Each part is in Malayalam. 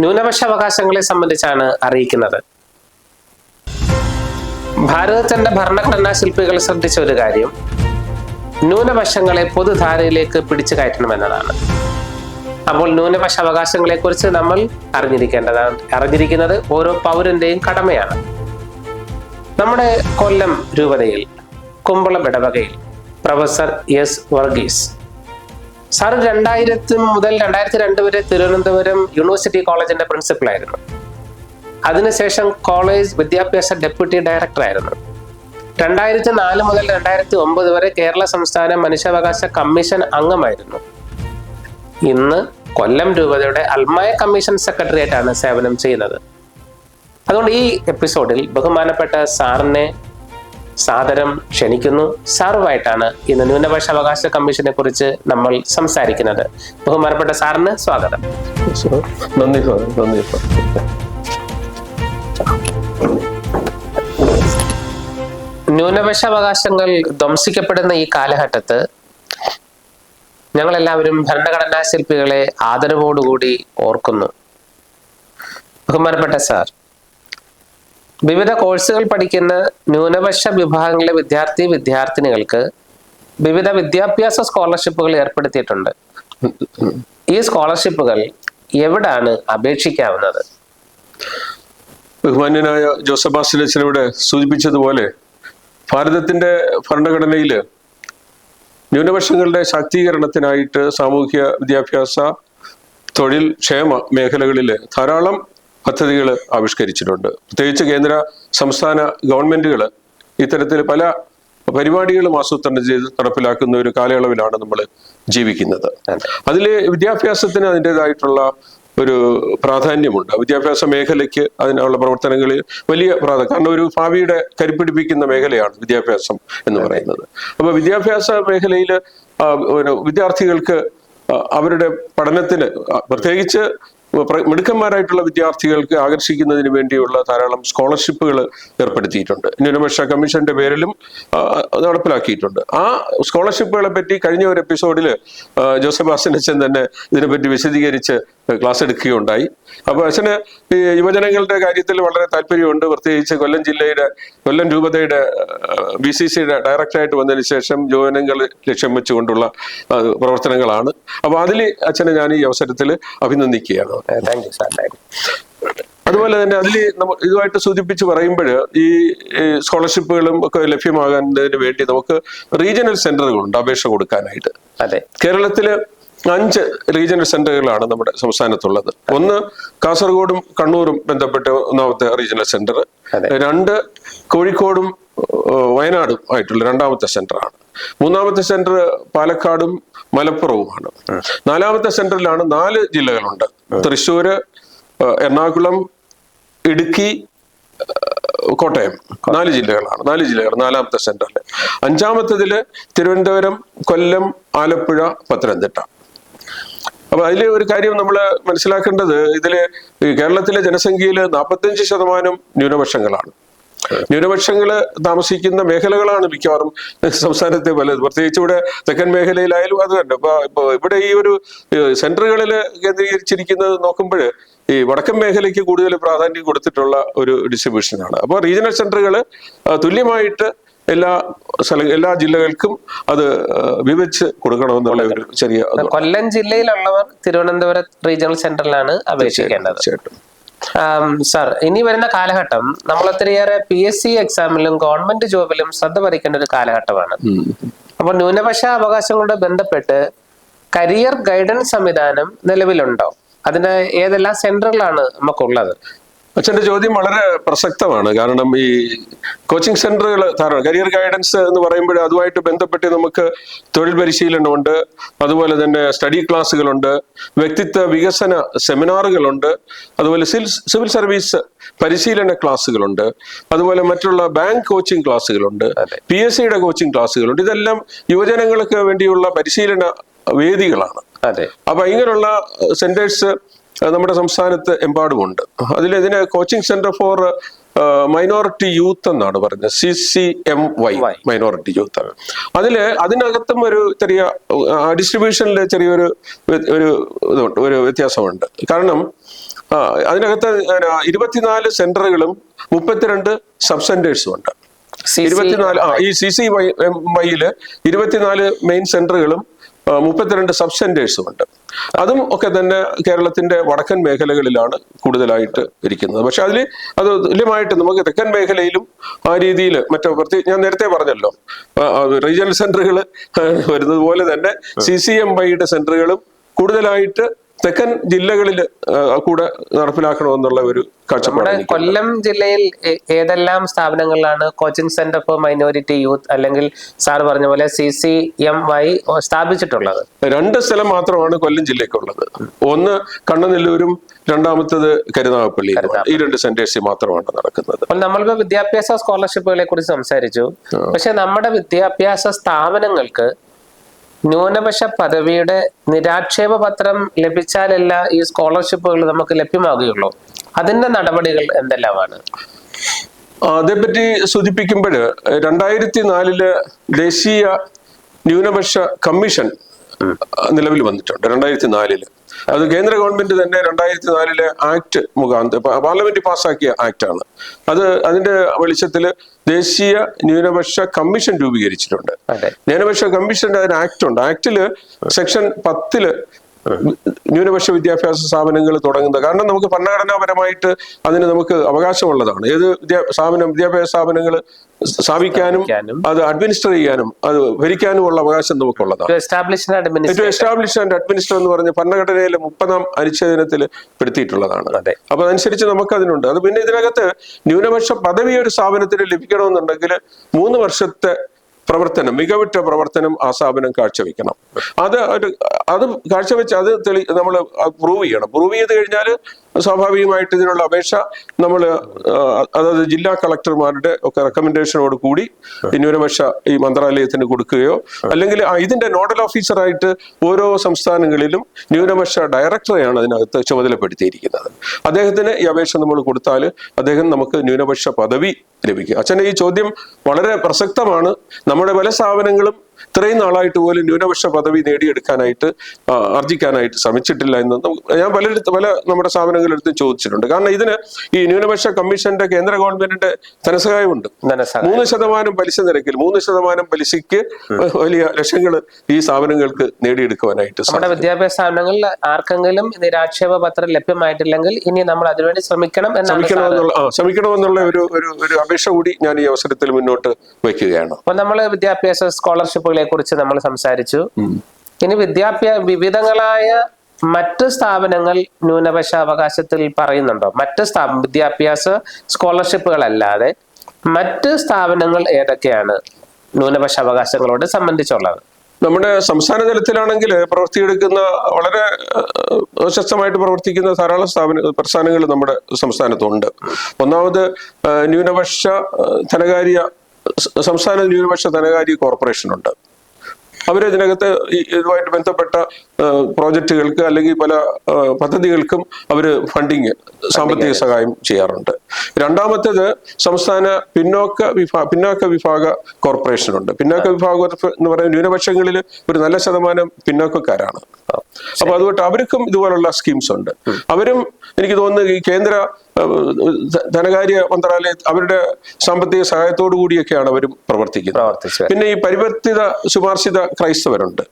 ന്യൂനപക്ഷ അവകാശങ്ങളെ സംബന്ധിച്ചാണ് അറിയിക്കുന്നത്. ഭാരതത്തിന്റെ ഭരണഘടനാ ശില്പികൾ ശ്രദ്ധിച്ച ഒരു കാര്യം ന്യൂനപക്ഷങ്ങളെ പൊതുധാരയിലേക്ക് പിടിച്ചു കയറ്റണമെന്നതാണ്. അപ്പോൾ ന്യൂനപക്ഷ അവകാശങ്ങളെ കുറിച്ച് നമ്മൾ അറിഞ്ഞിരിക്കേണ്ടതാണ്. അറിഞ്ഞിരിക്കുന്നത് ഓരോ പൗരന്റെയും കടമയാണ്. നമ്മുടെ കൊല്ലം രൂപതയിൽ കുമ്പളം ഇടവകയിൽ പ്രൊഫസർ എസ് വർഗീസ് സാർ രണ്ടായിരത്തി മുതൽ രണ്ടായിരത്തി രണ്ട് വരെ തിരുവനന്തപുരം യൂണിവേഴ്സിറ്റി കോളേജിന്റെ പ്രിൻസിപ്പളായിരുന്നു അതിനുശേഷം കോളേജ് വിദ്യാഭ്യാസ ഡെപ്യൂട്ടി ഡയറക്ടറായിരുന്നു രണ്ടായിരത്തി നാല് മുതൽ രണ്ടായിരത്തി ഒമ്പത് വരെ കേരള സംസ്ഥാന മനുഷ്യാവകാശ കമ്മീഷൻ അംഗമായിരുന്നു. ഇന്ന് കൊല്ലം രൂപതയുടെ അൽമായ കമ്മീഷൻ സെക്രട്ടറി ആണ് സേവനം ചെയ്യുന്നത്. അതുകൊണ്ട് ഈ എപ്പിസോഡിൽ ബഹുമാനപ്പെട്ട സാറിനെ സാദരം ക്ഷണിക്കുന്നു. സാറുമായിട്ടാണ് ഇന്ന് ന്യൂനപക്ഷ അവകാശ കമ്മീഷനെ കുറിച്ച് നമ്മൾ സംസാരിക്കുന്നത്. ബഹുമാനപ്പെട്ട സാറിന് സ്വാഗതം. നന്ദി നന്ദി ന്യൂനപക്ഷ അവകാശങ്ങൾ ധ്വംസിക്കപ്പെടുന്ന ഈ കാലഘട്ടത്ത് ഞങ്ങളെല്ലാവരും ഭരണഘടനാ ശില്പികളെ ആദരവോടുകൂടി ഓർക്കുന്നു. ബഹുമാനപ്പെട്ട സാർ വിവിധ കോഴ്സുകൾ പഠിക്കുന്ന ന്യൂനപക്ഷ വിഭാഗങ്ങളിലെ വിദ്യാർത്ഥി വിദ്യാർത്ഥിനികൾക്ക് വിവിധ വിദ്യാഭ്യാസ സ്കോളർഷിപ്പുകൾ ഏർപ്പെടുത്തിയിട്ടുണ്ട്. ഈ സ്കോളർഷിപ്പുകൾ എവിടാണ് അപേക്ഷിക്കാവുന്നത്? ബഹുമാന്യനായ ജോസഫ് ബാസിലച്ചൻ സൂചിപ്പിച്ചതുപോലെ ഭാരതത്തിന്റെ ഭരണഘടനയിൽ ന്യൂനപക്ഷങ്ങളുടെ ശാക്തീകരണത്തിനായിട്ട് സാമൂഹ്യ വിദ്യാഭ്യാസ തൊഴിൽ ക്ഷേമ മേഖലകളിൽ ധാരാളം പദ്ധതികൾ ആവിഷ്കരിച്ചിട്ടുണ്ട്. പ്രത്യേകിച്ച് കേന്ദ്ര സംസ്ഥാന ഗവൺമെന്റുകൾ ഇത്തരത്തിൽ പല പരിപാടികളും ആസൂത്രണം ചെയ്ത് നടപ്പിലാക്കുന്ന ഒരു കാലയളവിലാണ് നമ്മൾ ജീവിക്കുന്നത്. അതിൽ വിദ്യാഭ്യാസത്തിന് അതിന്റെതായിട്ടുള്ള ഒരു പ്രാധാന്യമുണ്ട്. വിദ്യാഭ്യാസ മേഖലയ്ക്ക് അതിനുള്ള പ്രവർത്തനങ്ങളിൽ വലിയ പ്രാധാന്യം കാരണം ഒരു ഭാവിയുടെ കരിപ്പിടിപ്പിക്കുന്ന മേഖലയാണ് വിദ്യാഭ്യാസം എന്ന് പറയുന്നത്. അപ്പൊ വിദ്യാഭ്യാസ മേഖലയിൽ വിദ്യാർത്ഥികൾക്ക് അവരുടെ പഠനത്തിന് പ്രത്യേകിച്ച് പ്ര- മിടുക്കന്മാരായിട്ടുള്ള വിദ്യാർത്ഥികൾക്ക് ആകർഷിക്കുന്നതിന് വേണ്ടിയുള്ള ധാരാളം സ്കോളർഷിപ്പുകൾ ഏർപ്പെടുത്തിയിട്ടുണ്ട്. ന്യൂനപക്ഷ കമ്മീഷന്റെ പേരിലും നടപ്പിലാക്കിയിട്ടുണ്ട്. ആ സ്കോളർഷിപ്പുകളെ പറ്റി കഴിഞ്ഞ ഒരു എപ്പിസോഡിൽ ജോസഫ് ആസൻ അച്ഛൻ തന്നെ ഇതിനെപ്പറ്റി വിശദീകരിച്ച് ക്ലാസ് എടുക്കുകയുണ്ടായി. അപ്പൊ അച്ഛന് ഈ യുവജനങ്ങളുടെ കാര്യത്തിൽ വളരെ താല്പര്യമുണ്ട്. പ്രത്യേകിച്ച് കൊല്ലം ജില്ലയുടെ കൊല്ലം രൂപതയുടെ ബി സി സിയുടെ ഡയറക്ടറായിട്ട് വന്നതിന് ശേഷം യുവജനങ്ങൾ ലക്ഷ്യം വെച്ചുകൊണ്ടുള്ള പ്രവർത്തനങ്ങളാണ്. അപ്പൊ അതിൽ അച്ഛനെ ഞാൻ ഈ അവസരത്തിൽ അഭിനന്ദിക്കുകയാണ്. Thank you sir thank you അതുപോലെ തന്നെ അതിൽ നമ്മൾ ഇതുമായിട്ട് സൂചിപ്പിച്ച് പറയുമ്പോൾ ഈ ഈ സ്കോളർഷിപ്പുകളും ഒക്കെ ലഭ്യമാകുന്നതിന് വേണ്ടി നമുക്ക് റീജിയണൽ സെന്ററുകളുണ്ട് അപേക്ഷ കൊടുക്കാനായിട്ട്. അതെ. കേരളത്തിൽ അഞ്ച് റീജിയണൽ സെന്ററുകളാണ് നമ്മുടെ സംസ്ഥാനത്തുള്ളത്. ഒന്ന് കാസർഗോഡും കണ്ണൂരും ബന്ധപ്പെട്ട ഒന്നാമത്തെ റീജിയണൽ സെന്റർ. രണ്ട് കോഴിക്കോടും വയനാടും ആയിട്ടുള്ള രണ്ടാമത്തെ സെന്ററാണ്. മൂന്നാമത്തെ സെന്റർ പാലക്കാടും മലപ്പുറവുമാണ്. നാലാമത്തെ സെന്ററിലാണ് നാല് ജില്ലകളുണ്ട്. തൃശ്ശൂര് എറണാകുളം ഇടുക്കി കോട്ടയം. നാല് ജില്ലകളാണ്. നാല് ജില്ലകൾ നാലാമത്തെ സെന്ററിൽ അഞ്ചാമത്തതിൽ തിരുവനന്തപുരം കൊല്ലം ആലപ്പുഴ പത്തനംതിട്ട. അപ്പൊ അതിൽ ഒരു കാര്യം നമ്മൾ മനസ്സിലാക്കേണ്ടത് ഇതിൽ കേരളത്തിലെ ജനസംഖ്യയിൽ നാൽപ്പത്തഞ്ച് ശതമാനം ന്യൂനപക്ഷങ്ങളാണ്. ന്യൂനപക്ഷങ്ങൾ താമസിക്കുന്ന മേഖലകളാണ് മിക്കവാറും സംസ്ഥാനത്തെ പലത് പ്രത്യേകിച്ച് ഇവിടെ തെക്കൻ മേഖലയിലായാലും അത് തന്നെ ഇപ്പൊ ഇപ്പൊ ഇവിടെ ഈ ഒരു സെന്ററുകളിൽ കേന്ദ്രീകരിച്ചിരിക്കുന്നത് നോക്കുമ്പോൾ ഈ വടക്കൻ മേഖലയ്ക്ക് കൂടുതൽ പ്രാധാന്യം കൊടുത്തിട്ടുള്ള ഒരു ഡിസ്ട്രിബ്യൂഷനാണ്. അപ്പോൾ റീജിയണൽ സെന്ററുകൾ തുല്യമായിട്ട് എല്ലാ സ്ഥല എല്ലാ ജില്ലകൾക്കും അത് വിവരിച്ച് കൊടുക്കണമെന്നുള്ള ഒരു ചെറിയ കൊല്ലം ജില്ലയിലുള്ളവർ തിരുവനന്തപുരം റീജിയണൽ സെന്ററിലാണ് അപേക്ഷിക്കേണ്ടത് സാർ ഇനി വരുന്ന കാലഘട്ടം നമ്മൾ ഒത്തിരിയേറെ പി എസ് സി എക്സാമിലും ഗവൺമെന്റ് ജോബിലും ശ്രദ്ധ പതിക്കേണ്ട ഒരു കാലഘട്ടമാണ്. അപ്പൊ ന്യൂനപക്ഷ അവകാശങ്ങളോട് ബന്ധപ്പെട്ട് കരിയർ ഗൈഡൻസ് സംവിധാനം നിലവിലുണ്ടോ? അതിന് ഏതെല്ലാം സെന്ററുകളാണ് നമുക്കുള്ളത്? അച്ഛന്റെ ചോദ്യം വളരെ പ്രസക്തമാണ്. കാരണം ഈ കോച്ചിങ് സെന്ററുകൾ ധാരാളം കരിയർ ഗൈഡൻസ് എന്ന് പറയുമ്പോൾ അതുമായിട്ട് ബന്ധപ്പെട്ട് നമുക്ക് തൊഴിൽ പരിശീലനമുണ്ട്. അതുപോലെ തന്നെ സ്റ്റഡി ക്ലാസ്സുകളുണ്ട്. വ്യക്തിത്വ വികസന സെമിനാറുകളുണ്ട്. അതുപോലെ സിവിൽ സിവിൽ സർവീസ് പരിശീലന ക്ലാസ്സുകളുണ്ട്. അതുപോലെ മറ്റുള്ള ബാങ്ക് കോച്ചിങ് ക്ലാസ്സുകളുണ്ട്. പി എസ് സിയുടെ കോച്ചിങ് ക്ലാസ്സുകളുണ്ട്. ഇതെല്ലാം യുവജനങ്ങൾക്ക് വേണ്ടിയുള്ള പരിശീലന വേദികളാണ്. അതെ. അപ്പൊ ഇങ്ങനെയുള്ള സെന്റേഴ്സ് നമ്മുടെ സംസ്ഥാനത്ത് എമ്പാടുമുണ്ട്. അതിൽ ഇതിന് coaching centre for minority youth എന്നാണ് പറഞ്ഞത്. C C M Y minority youth അതിൽ അതിനകത്തും ഒരു ചെറിയ ഡിസ്ട്രിബ്യൂഷനിൽ ചെറിയൊരു ഒരു ഇതുണ്ട് ഒരു വ്യത്യാസമുണ്ട്. കാരണം അതിനകത്ത് ഇരുപത്തിനാല് സെന്ററുകളും മുപ്പത്തിരണ്ട് സബ് സെന്റേഴ്സും ഉണ്ട്. ഇരുപത്തിനാല് ആ ഈ സി സി വൈ എം വൈയിൽ ഇരുപത്തിനാല് മെയിൻ സെന്ററുകളും മുപ്പത്തിരണ്ട് സബ് സെന്റേഴ്സും ഉണ്ട്. അതും ഒക്കെ തന്നെ കേരളത്തിന്റെ വടക്കൻ മേഖലകളിലാണ് കൂടുതലായിട്ട് ഇരിക്കുന്നത്. പക്ഷെ അതിൽ അത് തുല്യമായിട്ട് നമുക്ക് തെക്കൻ മേഖലയിലും ആ രീതിയിൽ മറ്റേ പ്രത്യേക ഞാൻ നേരത്തെ പറഞ്ഞല്ലോ. റീജിയണൽ സെന്ററുകൾ വരുന്നത് പോലെ തന്നെ സി സി എം വൈയുടെ സെന്ററുകളും കൂടുതലായിട്ട് തെക്കൻ ജില്ലകളിൽ കൂടെ നടപ്പിലാക്കണമെന്നുള്ള ഒരു കാഴ്ചപ്പാട് കൊല്ലം ജില്ലയിൽ ഏതെല്ലാം സ്ഥാപനങ്ങളിലാണ് coaching centre for minority youth അല്ലെങ്കിൽ സാർ പറഞ്ഞ പോലെ സി സി എം വൈ സ്ഥാപിച്ചിട്ടുള്ളത്? രണ്ട് സ്ഥലം മാത്രമാണ് കൊല്ലം ജില്ലയ്ക്കുള്ളത്. ഒന്ന് കണ്ണനെല്ലൂരും രണ്ടാമത്തത് കരുനാഗപ്പള്ളി. ഈ രണ്ട് സെന്റേഴ്സിൽ മാത്രമാണ് നടക്കുന്നത്. നമ്മളിപ്പോ വിദ്യാഭ്യാസ സ്കോളർഷിപ്പുകളെ കുറിച്ച് സംസാരിച്ചു. പക്ഷെ നമ്മുടെ വിദ്യാഭ്യാസ സ്ഥാപനങ്ങൾക്ക് ന്യൂനപക്ഷ പദവിയുടെ നിരാക്ഷേപ പത്രം ലഭിച്ചാലല്ല ഈ സ്കോളർഷിപ്പുകൾ നമുക്ക് ലഭ്യമാകുകയുള്ളൂ. അതിന്റെ നടപടികൾ എന്തെല്ലാമാണ്? അതേപ്പറ്റി സൂചിപ്പിക്കുമ്പോൾ രണ്ടായിരത്തി നാലിൽ ദേശീയ ന്യൂനപക്ഷ കമ്മീഷൻ നിലവിൽ വന്നിട്ടുണ്ട്. രണ്ടായിരത്തി നാലിൽ അത് കേന്ദ്ര ഗവൺമെന്റ് തന്നെ രണ്ടായിരത്തി നാലിലെ ആക്ട് മുഖാന്തരം പാർലമെന്റ് പാസ്സാക്കിയ ആക്ട് ആണ് അത് അതിന്റെ വെളിച്ചത്തിൽ ദേശീയ ന്യൂനപക്ഷ കമ്മീഷൻ രൂപീകരിച്ചിട്ടുണ്ട്. ന്യൂനപക്ഷ കമ്മീഷന്റെ അതിന് ആക്ട് ഉണ്ട് ആക്ടിൽ സെക്ഷൻ പത്തിൽ ന്യൂനപക്ഷ വിദ്യാഭ്യാസ സ്ഥാപനങ്ങൾ തുടങ്ങുന്നത്. കാരണം നമുക്ക് ഭരണഘടനാപരമായിട്ട് അതിന് നമുക്ക് അവകാശമുള്ളതാണ്. ഏത് വിദ്യാ സ്ഥാപനം വിദ്യാഭ്യാസ സ്ഥാപനങ്ങൾ സ്ഥാപിക്കാനും. അത് അഡ്മിനിസ്റ്റർ ചെയ്യാനും അത് ഭരിക്കാനുമുള്ള അവകാശം നമുക്കുള്ളതാണ്. എസ്റ്റാബ്ലിഷ് ആൻഡ് അഡ്മിനിസ്റ്റർ എന്ന് പറഞ്ഞ ഭരണഘടനയിലെ മുപ്പതാം അനുച്ഛേദനത്തിൽ പെടുത്തിയിട്ടുള്ളതാണ്. അപ്പൊ അതനുസരിച്ച് നമുക്ക് അതിനുണ്ട് അത് പിന്നെ ഇതിനകത്ത് ന്യൂനപക്ഷ പദവി ഒരു സ്ഥാപനത്തിന് ലഭിക്കണമെന്നുണ്ടെങ്കിൽ മൂന്ന് വർഷത്തെ പ്രവർത്തനം മികവുറ്റ പ്രവർത്തനം ആ സ്ഥാപനം കാഴ്ചവെക്കണം. അത് ഒരു അത് കാഴ്ചവെച്ച് അത് തെളി നമ്മൾ പ്രൂവ് ചെയ്യണം. പ്രൂവ് ചെയ്ത് കഴിഞ്ഞാൽ സ്വാഭാവികമായിട്ട് ഇതിനുള്ള അപേക്ഷ നമ്മൾ അതായത് ജില്ലാ കളക്ടർമാരുടെ ഒക്കെ റെക്കമെൻഡേഷനോട് കൂടി ന്യൂനപക്ഷ ഈ മന്ത്രാലയത്തിന് കൊടുക്കുകയോ അല്ലെങ്കിൽ ഇതിന്റെ നോഡൽ ഓഫീസറായിട്ട് ഓരോ സംസ്ഥാനങ്ങളിലും ന്യൂനപക്ഷ ഡയറക്ടറെയാണ് അതിനകത്ത് ചുമതലപ്പെടുത്തിയിരിക്കുന്നത്. അദ്ദേഹത്തിന് ഈ അപേക്ഷ നമ്മൾ കൊടുത്താൽ അദ്ദേഹം നമുക്ക് ന്യൂനപക്ഷ പദവി ലഭിക്കും. അച്ഛന്റെ ഈ ചോദ്യം വളരെ പ്രസക്തമാണ്. നമ്മുടെ പല സ്ഥാപനങ്ങളും ഇത്രയും നാളായിട്ട് പോലും ന്യൂനപക്ഷ പദവി നേടിയെടുക്കാനായിട്ട് ആർജിക്കാനായിട്ട് ശ്രമിച്ചിട്ടില്ല എന്ന് ഞാൻ പലയിടത്ത് പല നമ്മുടെ സ്ഥാപനങ്ങളെടുത്ത് ചോദിച്ചിട്ടുണ്ട്. കാരണം ഇതിന് ഈ ന്യൂനപക്ഷ കമ്മീഷന്റെ കേന്ദ്ര ഗവൺമെന്റിന്റെ ധനസഹായമുണ്ട്. ധനസഹായം. മൂന്ന് ശതമാനം പലിശ നിരക്കിൽ മൂന്ന് ശതമാനം പലിശയ്ക്ക് വലിയ ലക്ഷ്യങ്ങൾ ഈ സ്ഥാപനങ്ങൾക്ക് നേടിയെടുക്കുവാനായിട്ട് നമ്മുടെ വിദ്യാഭ്യാസ സ്ഥാപനങ്ങളിൽ ആർക്കെങ്കിലും നിരാക്ഷേപ പത്രം ലഭ്യമായിട്ടില്ലെങ്കിൽ ഇനി നമ്മൾ അതിനുവേണ്ടി ശ്രമിക്കണം ശ്രമിക്കണമെന്നുള്ള ശ്രമിക്കണമെന്നുള്ള ഒരു ഒരു ഒരു അപേക്ഷ കൂടി ഞാൻ ഈ അവസരത്തിൽ മുന്നോട്ട് വയ്ക്കുകയാണ്. അപ്പൊ നമ്മൾ വിദ്യാഭ്യാസ സ്കോളർഷിപ്പുകളെ കുറിച്ച് നമ്മൾ സംസാരിച്ചു. ഇനി വിദ്യാഭ്യാസ വിവിധങ്ങളായ മറ്റ് സ്ഥാപനങ്ങൾ ന്യൂനപക്ഷ അവകാശത്തിൽ പറയുന്നുണ്ടോ? മറ്റ് സ്ഥാപ വിദ്യാഭ്യാസ സ്കോളർഷിപ്പുകളല്ലാതെ മറ്റ് സ്ഥാപനങ്ങൾ ഏതൊക്കെയാണ് ന്യൂനപക്ഷ അവകാശങ്ങളോട് സംബന്ധിച്ചുള്ളത്? നമ്മുടെ സംസ്ഥാന തലത്തിലാണെങ്കിൽ പ്രവർത്തിയെടുക്കുന്ന വളരെ പ്രശസ്തമായിട്ട് പ്രവർത്തിക്കുന്ന ധാരാളം സ്ഥാപന പ്രസ്ഥാനങ്ങൾ നമ്മുടെ സംസ്ഥാനത്തുണ്ട്. ഒന്നാമത് ന്യൂനപക്ഷ ധനകാര്യ സംസ്ഥാന ന്യൂനപക്ഷ ധനകാര്യ കോർപ്പറേഷൻ ഉണ്ട് അവർ ഇതിനകത്ത് ഈ ഇതുമായിട്ട് ബന്ധപ്പെട്ട പ്രോജക്റ്റുകൾക്ക് അല്ലെങ്കിൽ പല പദ്ധതികൾക്കും അവർ ഫണ്ടിങ് സാമ്പത്തിക സഹായം ചെയ്യാറുണ്ട്. രണ്ടാമത്തേത് സംസ്ഥാന പിന്നോക്ക വിഭാഗ പിന്നോക്ക വിഭാഗ കോർപ്പറേഷൻ ഉണ്ട് പിന്നോക്ക വിഭാഗ എന്ന് പറയുന്ന ന്യൂനപക്ഷങ്ങളിൽ ഒരു നല്ല ശതമാനം പിന്നോക്കക്കാരാണ്. അപ്പൊ അതുകൊണ്ട് അവർക്കും ഇതുപോലുള്ള സ്കീംസ് ഉണ്ട്. അവരും എനിക്ക് തോന്നുന്നു ഈ കേന്ദ്ര ധനകാര്യ മന്ത്രാലയ അവരുടെ സാമ്പത്തിക സഹായത്തോടു കൂടിയൊക്കെയാണ് അവരും പ്രവർത്തിക്കുന്നത്. പിന്നെ ഈ പരിവർത്തിത ശുപാർശിത ക്രൈസ്തവരുണ്ട്.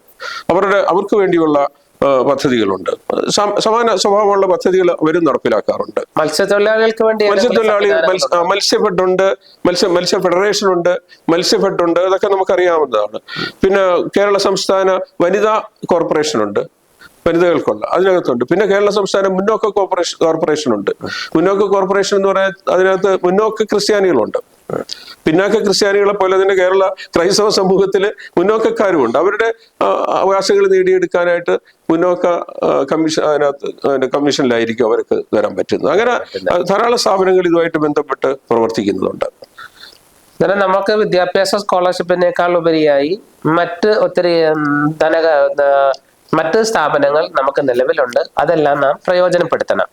അവരുടെ അവർക്ക് വേണ്ടിയുള്ള പദ്ധതികളുണ്ട്. സമാന സ്വഭാവമുള്ള പദ്ധതികൾ അവരും നടപ്പിലാക്കാറുണ്ട്. മത്സ്യത്തൊഴിലാളികൾക്ക് വേണ്ടി മത്സ്യത്തൊഴിലാളി മത്സ്യത്തൊഴിലാളികൾ ഉണ്ട് മത്സ്യഫെഡുണ്ട് മത്സ്യ മത്സ്യ ഫെഡറേഷൻ ഉണ്ട് മത്സ്യഫെഡുണ്ട് അതൊക്കെ നമുക്കറിയാവുന്നതാണ്. പിന്നെ കേരള സംസ്ഥാന വനിതാ കോർപ്പറേഷൻ ഉണ്ട് വനിതകൾക്കുണ്ട്. അതിനകത്തുണ്ട്. പിന്നെ കേരള സംസ്ഥാന മുന്നോക്ക കോർപ്പറേഷൻ കോർപ്പറേഷൻ ഉണ്ട്. മുന്നോക്ക കോർപ്പറേഷൻ എന്ന് പറയാൻ അതിനകത്ത് മുന്നോക്ക ക്രിസ്ത്യാനികളുണ്ട്. പിന്നാക്ക ക്രിസ്ത്യാനികളെ പോലെ തന്നെ കേരള ക്രൈസ്തവ സമൂഹത്തിൽ മുന്നോക്കക്കാരുമുണ്ട്. അവരുടെ അവകാശങ്ങൾ നേടിയെടുക്കാനായിട്ട് മുന്നോക്ക കമ്മീഷൻ അതിനകത്ത് കമ്മീഷനിലായിരിക്കും അവർക്ക് വരാൻ പറ്റുന്നത്. അങ്ങനെ ധാരാളം സ്ഥാപനങ്ങൾ ഇതുമായിട്ട് ബന്ധപ്പെട്ട് പ്രവർത്തിക്കുന്നുണ്ട് നമ്മൾക്ക് നമുക്ക് വിദ്യാഭ്യാസ സ്കോളർഷിപ്പിനേക്കാൾ ഉപരിയായി മറ്റ് ഒത്തിരി ധന മറ്റ് സ്ഥാപനങ്ങൾ നമുക്ക് നിലവിലുണ്ട്. അതെല്ലാം നാം പ്രയോജനപ്പെടുത്തണം.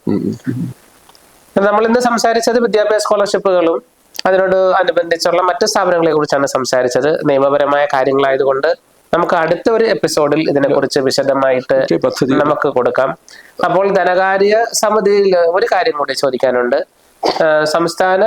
നമ്മൾ ഇന്ന് സംസാരിച്ചത് വിദ്യാഭ്യാസ സ്കോളർഷിപ്പുകളും അതിനോട് അനുബന്ധിച്ചുള്ള മറ്റ് സ്ഥാപനങ്ങളെ കുറിച്ചാണ് സംസാരിച്ചത്. നിയമപരമായ കാര്യങ്ങളായതുകൊണ്ട് നമുക്ക് അടുത്ത ഒരു എപ്പിസോഡിൽ ഇതിനെക്കുറിച്ച് വിശദമായിട്ട് നമുക്ക് കൊടുക്കാം. അപ്പോൾ ധനകാര്യ സമിതിയിൽ ഒരു കാര്യം കൂടി ചോദിക്കാനുണ്ട്. സംസ്ഥാന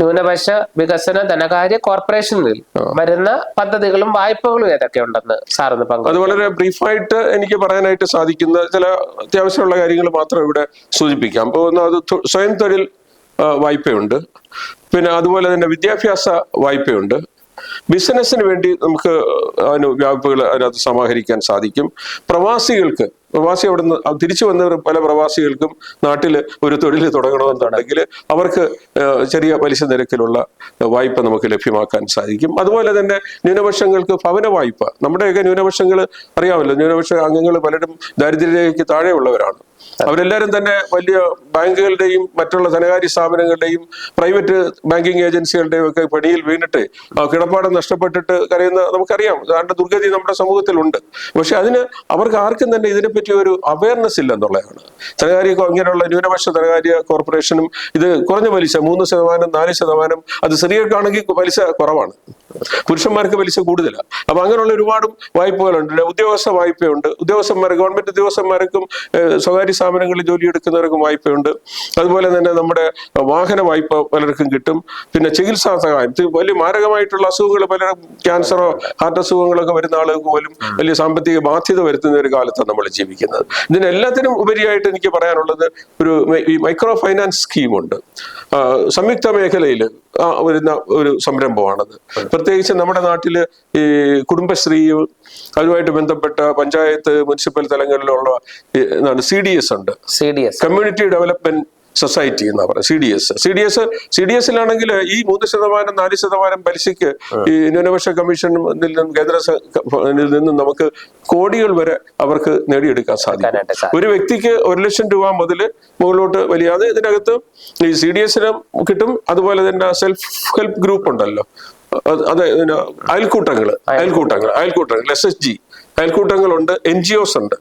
ന്യൂനപക്ഷ വികസന ധനകാര്യ കോർപ്പറേഷനിൽ വരുന്ന പദ്ധതികളും വായ്പകളും ഏതൊക്കെ ഉണ്ടെന്ന് സാറിന് പങ്കു അത് വളരെ ബ്രീഫായിട്ട് എനിക്ക് പറയാനായിട്ട് സാധിക്കുന്ന ചില അത്യാവശ്യമുള്ള കാര്യങ്ങൾ മാത്രം ഇവിടെ സൂചിപ്പിക്കാം. ഒന്ന് അത് സ്വയം തൊഴിൽ വായ്പയുണ്ട്. പിന്നെ അതുപോലെ തന്നെ വിദ്യാഭ്യാസ വായ്പയുണ്ട്. ബിസിനസ്സിന് വേണ്ടി നമുക്ക് അതിന് വ്യാപകൾ അതിനകത്ത് സമാഹരിക്കാൻ സാധിക്കും. പ്രവാസികൾക്ക് പ്രവാസി അവിടെ നിന്ന് തിരിച്ചു വന്നവർ പല പ്രവാസികൾക്കും നാട്ടിൽ ഒരു തൊഴിൽ തുടങ്ങണമെന്നുണ്ടെങ്കിൽ അവർക്ക് ചെറിയ പലിശ നിരക്കിലുള്ള വായ്പ നമുക്ക് ലഭ്യമാക്കാൻ സാധിക്കും. അതുപോലെ തന്നെ ന്യൂനപക്ഷങ്ങൾക്ക് ഭവന വായ്പ. നമ്മുടെയൊക്കെ ന്യൂനപക്ഷങ്ങൾ അറിയാമല്ലോ ന്യൂനപക്ഷ അംഗങ്ങൾ പലരും ദാരിദ്ര്യരേഖയ്ക്ക് താഴെയുള്ളവരാണ്. അവരെല്ലാവരും തന്നെ വലിയ ബാങ്കുകളുടെയും മറ്റുള്ള ധനകാര്യ സ്ഥാപനങ്ങളുടെയും പ്രൈവറ്റ് ബാങ്കിങ് ഏജൻസികളുടെയും ഒക്കെ പണിയിൽ വീണിട്ട് കിടപ്പാടം നഷ്ടപ്പെട്ടിട്ട് കരയുന്ന നമുക്കറിയാം. അതിന്റെ ദുർഗതി നമ്മുടെ സമൂഹത്തിലുണ്ട്. പക്ഷെ അതിന് അവർക്ക് ആർക്കും തന്നെ ഇതിനെപ്പറ്റി ഒരു അവയർനെസ് ഇല്ല എന്നുള്ളതാണ്. ധനകാര്യ ഇങ്ങനെയുള്ള ന്യൂനപക്ഷ ധനകാര്യ കോർപ്പറേഷനും ഇത് കുറഞ്ഞ പലിശ മൂന്ന് ശതമാനം നാല് ശതമാനം അത് സ്ത്രീകൾക്കാണെങ്കിൽ പലിശ കുറവാണ്. പുരുഷന്മാർക്ക് പലിശ കൂടുതലാണ് അപ്പൊ അങ്ങനെയുള്ള ഒരുപാട് വായ്പകളുണ്ട്. ഉദ്യോഗസ്ഥ വായ്പയുണ്ട്. ഉദ്യോഗസ്ഥന്മാർ ഗവൺമെന്റ് ഉദ്യോഗസ്ഥന്മാർക്കും സ്വകാര്യ സ്ഥാപനങ്ങളിൽ ജോലി എടുക്കുന്നവർക്കും വായ്പയുണ്ട്. അതുപോലെ തന്നെ നമ്മുടെ വാഹന വായ്പ പലർക്കും കിട്ടും. പിന്നെ ചികിത്സാ സഹായം. വലിയ മാരകമായിട്ടുള്ള അസുഖങ്ങൾ പലരും ക്യാൻസറോ ഹാർട്ട് അസുഖങ്ങളൊക്കെ വരുന്ന ആളുകൾക്ക് പോലും വലിയ സാമ്പത്തിക ബാധ്യത വരുത്തുന്ന ഒരു കാലത്താണ് നമ്മൾ ജീവിക്കുന്നത്. ഇതിനെല്ലാത്തിനും ഉപരിയായിട്ട് എനിക്ക് പറയാനുള്ളത് ഒരു ഈ മൈക്രോ ഫൈനാൻസ് സ്കീമുണ്ട് സംയുക്ത മേഖലയിൽ വരുന്ന ഒരു സംരംഭമാണത്. പ്രത്യേകിച്ച് നമ്മുടെ നാട്ടിൽ ഈ കുടുംബശ്രീയും അതുമായിട്ട് ബന്ധപ്പെട്ട പഞ്ചായത്ത് മുനിസിപ്പൽ തലങ്ങളിലുള്ള എന്താണ് സി ഡി എസ് ഉണ്ട്. C D S. Community development society എന്നാ പറയുക C D S C D S C D എസിലാണെങ്കിൽ ഈ മൂന്ന് ശതമാനം നാല് ശതമാനം പലിശയ്ക്ക് ഈ ന്യൂനപക്ഷ കമ്മീഷനിൽ നിന്നും കേന്ദ്ര നിന്നും നമുക്ക് കോടികൾ വരെ അവർക്ക് നേടിയെടുക്കാൻ സാധിക്കും. ഒരു വ്യക്തിക്ക് ഒരു ലക്ഷം രൂപ മുതൽ മുകളിലോട്ട് വലിയ അത് ഇതിനകത്ത് ഈ സി ഡി എസിനും കിട്ടും. അതുപോലെ തന്നെ സെൽഫ് ഹെൽപ്പ് ഗ്രൂപ്പ് ഉണ്ടല്ലോ. അതെ അയൽക്കൂട്ടങ്ങൾ അയൽക്കൂട്ടങ്ങൾ അയൽക്കൂട്ടങ്ങൾ എസ് എസ് ജി അയൽക്കൂട്ടങ്ങളുണ്ട് എൻ ജി ഒസ് ഉണ്ട്.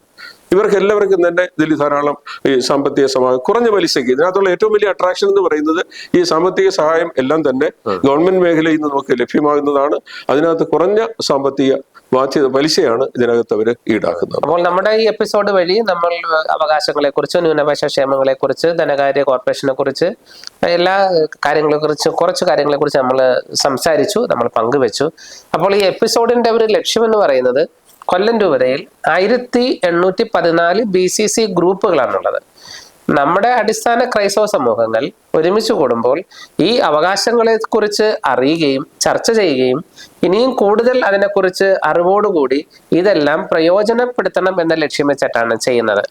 ഇവർക്ക് എല്ലാവർക്കും തന്നെ ഇതിൽ ധാരാളം ഈ സാമ്പത്തിക സഹായം കുറഞ്ഞ പലിശയ്ക്ക് ഇതിനകത്തുള്ള ഏറ്റവും വലിയ അട്രാക്ഷൻ എന്ന് പറയുന്നത് ഈ സാമ്പത്തിക സഹായം എല്ലാം തന്നെ ഗവൺമെന്റ് മേഖലയിൽ നിന്ന് നമുക്ക് ലഭ്യമാകുന്നതാണ്. അതിനകത്ത് കുറഞ്ഞ സാമ്പത്തിക ബാധ്യത പലിശയാണ് ഇതിനകത്ത് അവർ ഈടാക്കുന്നത്. അപ്പോൾ നമ്മുടെ ഈ എപ്പിസോഡ് വഴി നമ്മൾ അവകാശങ്ങളെ കുറിച്ച് ന്യൂനപക്ഷ ക്ഷേമങ്ങളെ കുറിച്ച് ധനകാര്യ കോർപ്പറേഷനെ കുറിച്ച് എല്ലാ കാര്യങ്ങളെ കുറിച്ച് കുറച്ച് കാര്യങ്ങളെ കുറിച്ച് നമ്മൾ സംസാരിച്ചു നമ്മൾ പങ്കുവെച്ചു. അപ്പോൾ ഈ എപ്പിസോഡിന്റെ ഒരു ലക്ഷ്യം എന്ന് പറയുന്നത് കൊല്ലം രൂപതയിൽ ആയിരത്തി എണ്ണൂറ്റി പതിനാല് ബി സി സി ഗ്രൂപ്പുകളാണുള്ളത്. നമ്മുടെ അടിസ്ഥാന ക്രൈസ്തവ സമൂഹങ്ങൾ ഒരുമിച്ച് കൂടുമ്പോൾ ഈ അവകാശങ്ങളെ കുറിച്ച് അറിയുകയും ചർച്ച ചെയ്യുകയും ഇനിയും കൂടുതൽ അതിനെക്കുറിച്ച് അറിവോടുകൂടി ഇതെല്ലാം പ്രയോജനപ്പെടുത്തണം എന്ന ലക്ഷ്യം വെച്ചിട്ടാണ് ചെയ്യുന്നത്.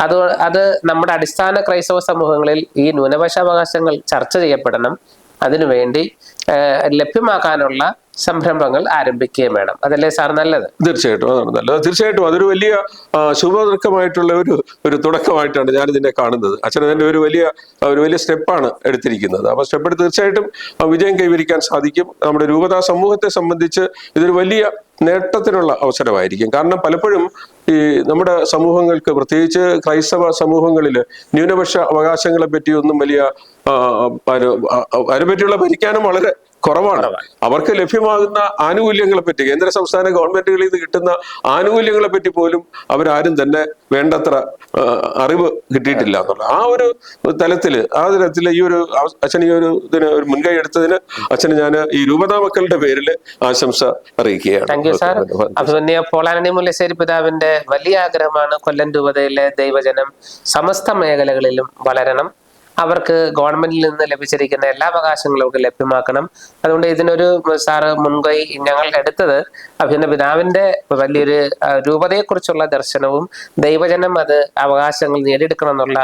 അത് അത് നമ്മുടെ അടിസ്ഥാന ക്രൈസ്തവ സമൂഹങ്ങളിൽ ഈ ന്യൂനപക്ഷ അവകാശങ്ങൾ ചർച്ച ചെയ്യപ്പെടണം. അതിനുവേണ്ടി ലഭ്യമാക്കാനുള്ള സംരംഭങ്ങൾ ആരംഭിക്കുകയും വേണം. അതല്ലേ സാർ നല്ലത്? തീർച്ചയായിട്ടും അതാണ് നല്ലത്. തീർച്ചയായിട്ടും അതൊരു വലിയ ശുഭതർക്കമായിട്ടുള്ള ഒരു ഒരു തുടക്കമായിട്ടാണ് ഞാൻ ഇതിനെ കാണുന്നത്. അച്ഛൻ അതിന്റെ ഒരു വലിയ ഒരു വലിയ സ്റ്റെപ്പാണ് എടുത്തിരിക്കുന്നത്. അപ്പൊ സ്റ്റെപ്പ് എടുത്ത് തീർച്ചയായിട്ടും വിജയം കൈവരിക്കാൻ സാധിക്കും. നമ്മുടെ രൂപതാ സമൂഹത്തെ സംബന്ധിച്ച് ഇതൊരു വലിയ നേട്ടത്തിനുള്ള അവസരമായിരിക്കും. കാരണം പലപ്പോഴും ഈ നമ്മുടെ സമൂഹങ്ങൾക്ക് പ്രത്യേകിച്ച് ക്രൈസ്തവ സമൂഹങ്ങളിൽ ന്യൂനപക്ഷ അവകാശങ്ങളെ പറ്റിയൊന്നും വലിയ അതിനെപ്പറ്റിയുള്ള പരിജ്ഞാനം വളരെ കുറവാണ്. അവർക്ക് ലഭ്യമാകുന്ന ആനുകൂല്യങ്ങളെ പറ്റി കേന്ദ്ര സംസ്ഥാന ഗവൺമെന്റുകളിൽ നിന്ന് കിട്ടുന്ന ആനുകൂല്യങ്ങളെ പറ്റി പോലും അവരാരും തന്നെ വേണ്ടത്ര അറിവ് കിട്ടിയിട്ടില്ല എന്നുള്ള ആ ഒരു തലത്തിൽ ആ തലത്തിൽ ഈ ഒരു അച്ഛന് അച്ഛൻ ഈ ഒരു ഇതിന് ഒരു മുൻകൈ എടുത്തതിന് അച്ഛന് ഞാൻ ഈ രൂപതാ മക്കളുടെ പേരിൽ ആശംസ അറിയിക്കുകയാണ്. അഭിമന്യ പോളാനണി മുല്ലശ്ശേരി പിതാവിന്റെ വലിയ ആഗ്രഹമാണ് കൊല്ലം രൂപതയിലെ ദൈവജനം. സമസ്ത മേഖലകളിലും വളരണം. അവർക്ക് ഗവൺമെന്റിൽ നിന്ന് ലഭിച്ചിരിക്കുന്ന എല്ലാ അവകാശങ്ങളും അവർക്ക് ലഭ്യമാക്കണം. അതുകൊണ്ട് ഇതിനൊരു സാറ് മുൻകൈ ഞങ്ങൾ എടുത്തത് അഭിനന്ദ പിതാവിന്റെ വലിയൊരു രൂപതയെക്കുറിച്ചുള്ള ദർശനവും ദൈവജനം അത് അവകാശങ്ങൾ നേടിയെടുക്കണം എന്നുള്ള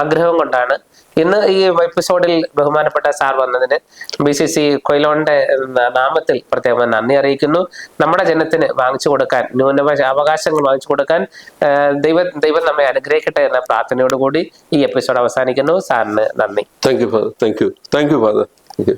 ആഗ്രഹം കൊണ്ടാണ്. ഇന്ന് ഈ എപ്പിസോഡിൽ ബഹുമാനപ്പെട്ട സാർ വന്നതിന് ബി സി സി കൊയിലോണിന്റെ നാമത്തിൽ പ്രത്യേകം നന്ദി അറിയിക്കുന്നു. നമ്മുടെ ജനത്തിന് വാങ്ങിച്ചു കൊടുക്കാൻ ന്യൂനപക്ഷ അവകാശങ്ങൾ വാങ്ങിച്ചു കൊടുക്കാൻ ദൈവ ദൈവം നമ്മെ അനുഗ്രഹിക്കട്ടെ എന്ന പ്രാർത്ഥനയോടുകൂടി ഈ എപ്പിസോഡ് അവസാനിക്കുന്നു. സാറിന് നന്ദി. Thank you thank you thank you father thank you